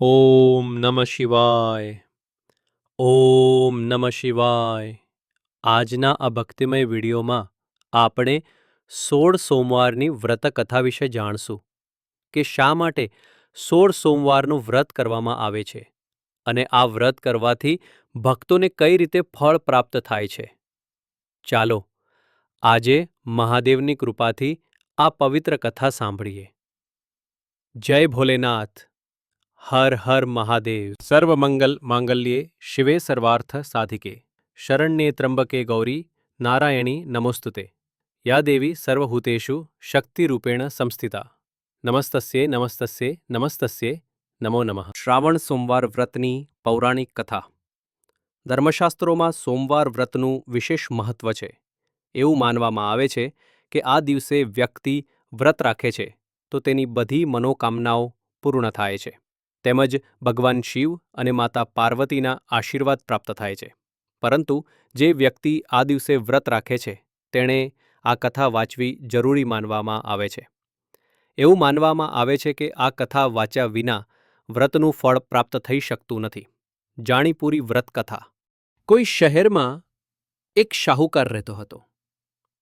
ઓમ નમઃ શિવાય ઓમ નમઃ શિવાય આજના આ ભક્તિમય વિડીયોમાં આપણે સોળ સોમવારની વ્રત કથા વિશે જાણશું કે શા માટે સોળ સોમવારનું વ્રત કરવામાં આવે છે અને આ વ્રત કરવાથી ભક્તોને કઈ રીતે ફળ પ્રાપ્ત થાય છે. ચાલો, આજે મહાદેવની કૃપાથી આ પવિત્ર કથા સાંભળીએ. જય ભોલેનાથ. હર હર મહાદેવ સર્વમંગલ માંગલ્યે શિવે સર્વાર્થ સાધિકે શરણ્યે ત્રંબકે ગૌરી નારાયણી નમોસ્તુતે યા દેવી સર્વહૂતેષુ શક્તિરૂપેણ સંસ્થિતા નમસ્તસ્યે નમસ્તસ્યે નમસ્તસ્યે નમો નમઃ શ્રાવણ સોમવાર વ્રતની પૌરાણિક કથા ધર્મશાસ્ત્રોમાં સોમવાર વ્રતનું વિશેષ મહત્વ છે એવું માનવામાં આવે છે કે આ દિવસે વ્યક્તિ વ્રત રાખે છે તો તેની બધી મનોકામનાઓ પૂર્ણ થાય છે। તેમજ ભગવાન શિવ અને માતા પાર્વતીના આશીર્વાદ પ્રાપ્ત થાય છે. પરંતુ જે વ્યક્તિ આ દિવસે વ્રત રાખે છે, તેણે આ કથા વાંચવી જરૂરી માનવામાં આવે છે. એવું માનવામાં આવે છે કે આ કથા વાંચ્યા વિના વ્રતનું ફળ પ્રાપ્ત થઈ શકતું નથી. જાણીપૂરી વ્રત કથા કોઈ શહેરમાં એક શાહુકાર રહેતો હતો.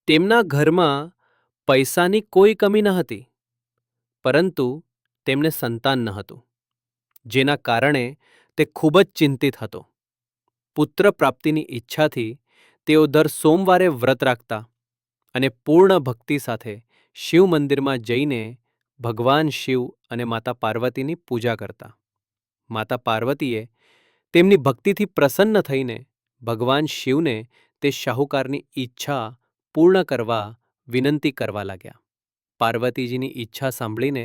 તેમના ઘરમાં પૈસાની કોઈ કમી ન હતી. પરંતુ તેમને સંતાન ન હતું. જેના કારણે તે ખૂબ જ ચિંતિત હતો. પુત્ર પ્રાપ્તિની ઈચ્છાથી તેઓ દર સોમવારે વ્રત રાખતા અને પૂર્ણ ભક્તિ સાથે શિવ મંદિરમાં જઈને ભગવાન શિવ અને માતા પાર્વતીની પૂજા કરતા. માતા પાર્વતીએ તેમની ભક્તિથી પ્રસન્ન થઈને ભગવાન શિવને તે શાહુકારની ઈચ્છા પૂર્ણ કરવા વિનંતી કરવા લાગ્યા. પાર્વતીજીની ઈચ્છા સાંભળીને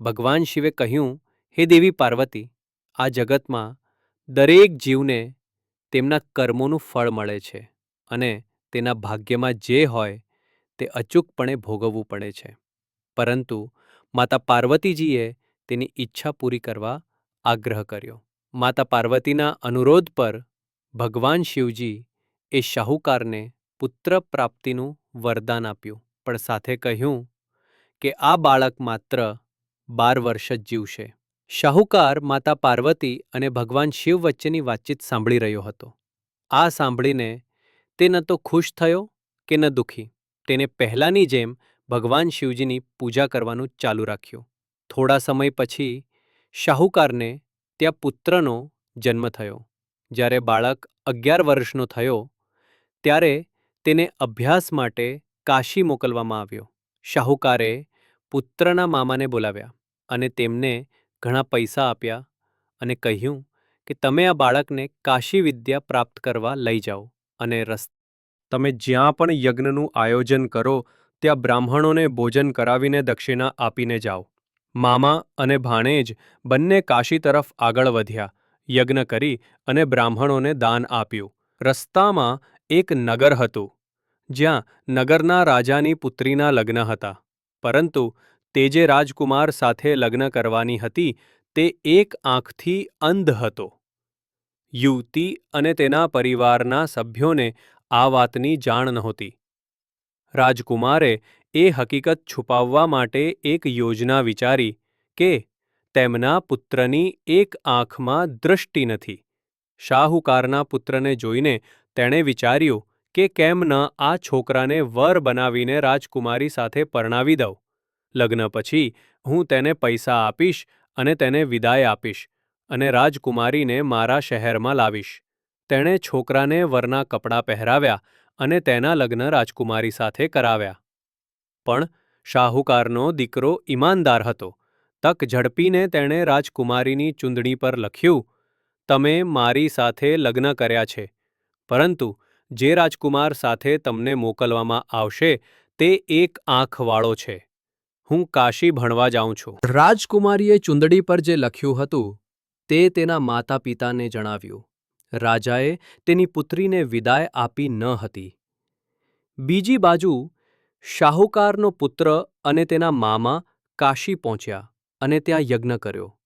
ભગવાન શિવે કહ્યું હે દેવી પાર્વતી, આ જગતમાં દરેક જીવને તેમના કર્મોનું ફળ મળે છે અને તેના ભાગ્યમાં જે હોય તે અચૂકપણે ભોગવવું પડે છે. પરંતુ માતા પાર્વતીજીએ તેની ઈચ્છા પૂરી કરવા આગ્રહ કર્યો. માતા પાર્વતીના અનુરોધ પર ભગવાન શિવજી એ શાહુકારને પુત્ર પ્રાપ્તિનું વરદાન આપ્યું. પણ સાથે કહ્યું કે આ બાળક માત્ર બાર વર્ષ જ જીવશે. શાહુકાર માતા પાર્વતી અને ભગવાન શિવ વચ્ચેની વાતચીત સાંભળી રહ્યો હતો. આ સાંભળીને તે ન તો ખુશ થયો કે ન દુઃખી. તેને પહેલાંની જેમ ભગવાન શિવજીની પૂજા કરવાનું ચાલુ રાખ્યું. થોડા સમય પછી શાહુકારને ત્યાં પુત્રનો જન્મ થયો. જ્યારે બાળક અગિયાર વર્ષનો થયો, ત્યારે તેને અભ્યાસ માટે કાશી મોકલવામાં આવ્યો. શાહુકારે પુત્રના મામાને બોલાવ્યા અને તેમને ઘણા પૈસા આપ્યા અને કહ્યું કે તમે આ બાળકને કાશી વિદ્યા પ્રાપ્ત કરવા લઈ જાઓ અને રસ તમે જ્યાં પણ યજ્ઞનું આયોજન કરો, ત્યાં બ્રાહ્મણોને ભોજન કરાવીને દક્ષિણા આપીને જાઓ. મામા અને ભાણેજ બંને કાશી તરફ આગળ વધ્યા, યજ્ઞ કરી અને બ્રાહ્મણોને દાન આપ્યું. રસ્તામાં એક નગર હતું, જ્યાં નગરના રાજાની પુત્રીના લગ્ન હતા. પરંતુ તે જે રાજકુમાર સાથે લગ્ન કરવાની હતી, તે એક આંખથી અંધ હતો. યુવતી અને તેના પરિવારના સભ્યોને આ વાતની જાણ નહોતી. રાજકુમારે એ હકીકત છુપાવવા માટે એક યોજના વિચારી કે તેમના પુત્રની એક આંખમાં દૃષ્ટિ નથી. શાહુકારના પુત્રને જોઈને તેણે વિચાર્યું કે કેમ ન આ છોકરાને વર બનાવીને રાજકુમારી સાથે પરણાવી દઉં. લગ્ન પછી હું તેને પૈસા આપીશ અને તેને વિદાય આપીશ અને રાજકુમારીને મારા શહેરમાં લાવીશ. તેણે છોકરાને વરના કપડાં પહેરાવ્યા અને તેના લગ્ન રાજકુમારી સાથે કરાવ્યા. પણ શાહુકારનો દીકરો ઈમાનદાર હતો. તક ઝડપીને તેણે રાજકુમારીની ચૂંદણી પર લખ્યું, તમે મારી સાથે લગ્ન કર્યા છે. પરંતુ જે રાજકુમાર સાથે તમને મોકલવામાં આવશે તે એક આંખવાળો છે. હું કાશી ભણવા જાઉં છું. રાજકુમારીએ ચુંદડી પર જે લખ્યું હતું, તે તેના માતા પિતાને જણાવ્યું. રાજાએ તેની પુત્રીને વિદાય આપી ન હતી. બીજી બાજુ, શાહુકારનો પુત્ર અને તેના મામા કાશી પહોંચ્યા અને ત્યાં યજ્ઞ કર્યો.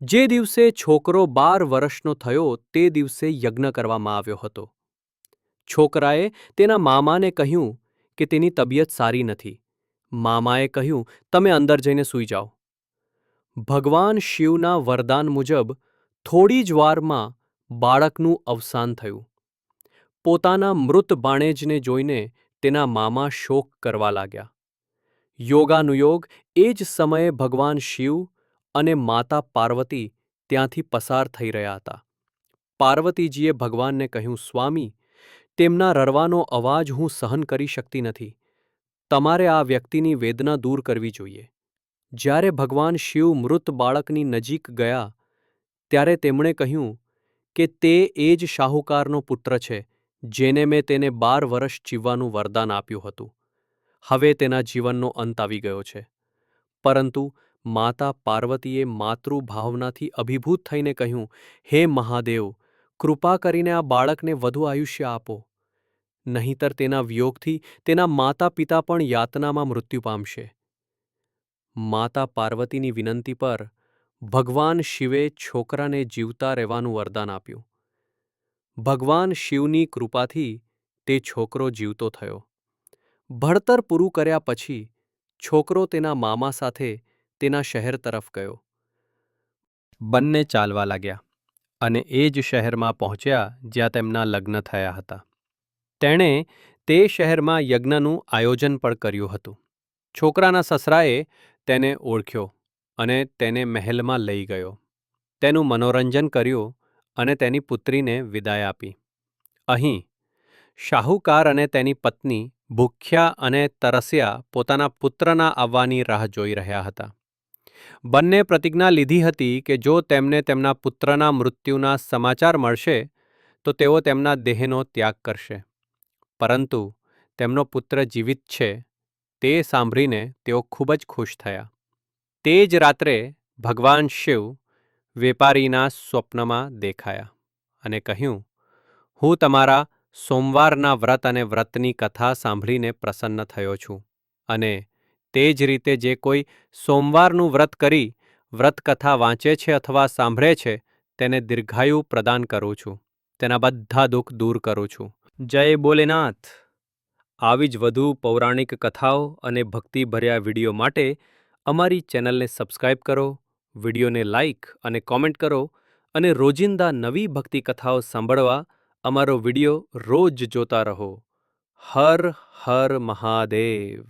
જે દિવસે છોકરો બાર વર્ષનો થયો, તે દિવસે યજ્ઞ કરવામાં આવ્યો હતો. છોકરાએ તેના મામાને કહ્યું કે તેની તબિયત સારી નથી. મામાએ કહ્યું, તમે અંદર જઈને સૂઈ જાઓ. ભગવાન શિવના વરદાન મુજબ થોડી જ વારમાં બાળકનું અવસાન થયું. પોતાના મૃત બાણેજને જોઈને તેના મામા શોક કરવા લાગ્યા. યોગાનુયોગ એ જ સમયે ભગવાન શિવ અને માતા પાર્વતી ત્યાંથી પસાર થઈ રહ્યા હતા. પાર્વતીજીએ ભગવાનને કહ્યું, સ્વામી, તેમના રડવાનો અવાજ હું સહન કરી શકતી નથી. તમારે આ વ્યક્તિની વેદના દૂર કરવી જોઈએ. જ્યારે ભગવાન શિવ મૃત બાળકની નજીક ગયા, ત્યારે તેમણે કહ્યું કે તે એ જ શાહુકારનો પુત્ર છે, જેને મેં તેને બાર વર્ષ જીવવાનું વરદાન આપ્યું હતું. હવે તેના જીવનનો અંત આવી ગયો છે. પરંતુ માતા પાર્વતીએ માતૃભાવનાથી અભિભૂત થઈને કહ્યું, હે મહાદેવ, કૃપા કરીને આ બાળકને વધુ આયુષ્ય આપો. નહીંતર તેના વિયોગથી તેના માતા પિતા પણ યાતનામાં મૃત્યુ પામશે. માતા પાર્વતીની વિનંતી પર ભગવાન શિવે છોકરાને જીવતા રહેવાનું વરદાન આપ્યું. ભગવાન શિવની કૃપાથી તે છોકરો જીવતો થયો. ભણતર પૂરું કર્યા પછી છોકરો તેના મામા સાથે તેના શહેર તરફ ગયો. બંને ચાલવા લાગ્યા અને એ જ શહેરમાં પહોંચ્યા જ્યાં તેમના લગ્ન થયા હતા. તેણે તે શહેરમાં યજ્ઞનું આયોજન પણ કર્યું હતું. છોકરાના સસરાએ તેને ઓળખ્યો અને તેને મહેલમાં લઈ ગયો. તેનું મનોરંજન કર્યું અને તેની પુત્રીને વિદાય આપી. અહીં, શાહુકાર અને તેની પત્ની ભૂખ્યા અને તરસ્યા પોતાના પુત્રના આવવાની રાહ જોઈ રહ્યા હતા. બંને પ્રતિજ્ઞા લીધી હતી કે જો તેમને તેમના પુત્રના મૃત્યુના સમાચાર મળશે, તો તેઓ તેમના દેહનો ત્યાગ કરશે. પરંતુ તેમનો પુત્ર જીવિત છે તે સાંભળીને તેઓ ખૂબ જ ખુશ થયા. તે જ રાત્રે ભગવાન શિવ વેપારીના સ્વપ્નમાં દેખાયા અને કહ્યું, હું તમારા સોમવારના વ્રત અને વ્રતની કથા સાંભળીને પ્રસન્ન થયો છું અને તે જ રીતે જે કોઈ સોમવારનું વ્રત કરી વ્રતકથા વાંચે છે અથવા સાંભળે છે, તેને દીર્ઘાયુ પ્રદાન કરું છું. તેના બધા દુઃખ દૂર કરું છું. જય બોલેનાથ. આવી જ વધુ પૌરાણિક કથાઓ અને ભક્તિભર્યા વીડિયો માટે અમારી ચેનલને સબસ્ક્રાઇબ કરો, વિડીયોને લાઇક અને કોમેન્ટ કરો અને રોજિંદા નવી ભક્તિ કથાઓ સાંભળવા અમારો વીડિયો રોજ જોતા રહો. હર હર મહાદેવ.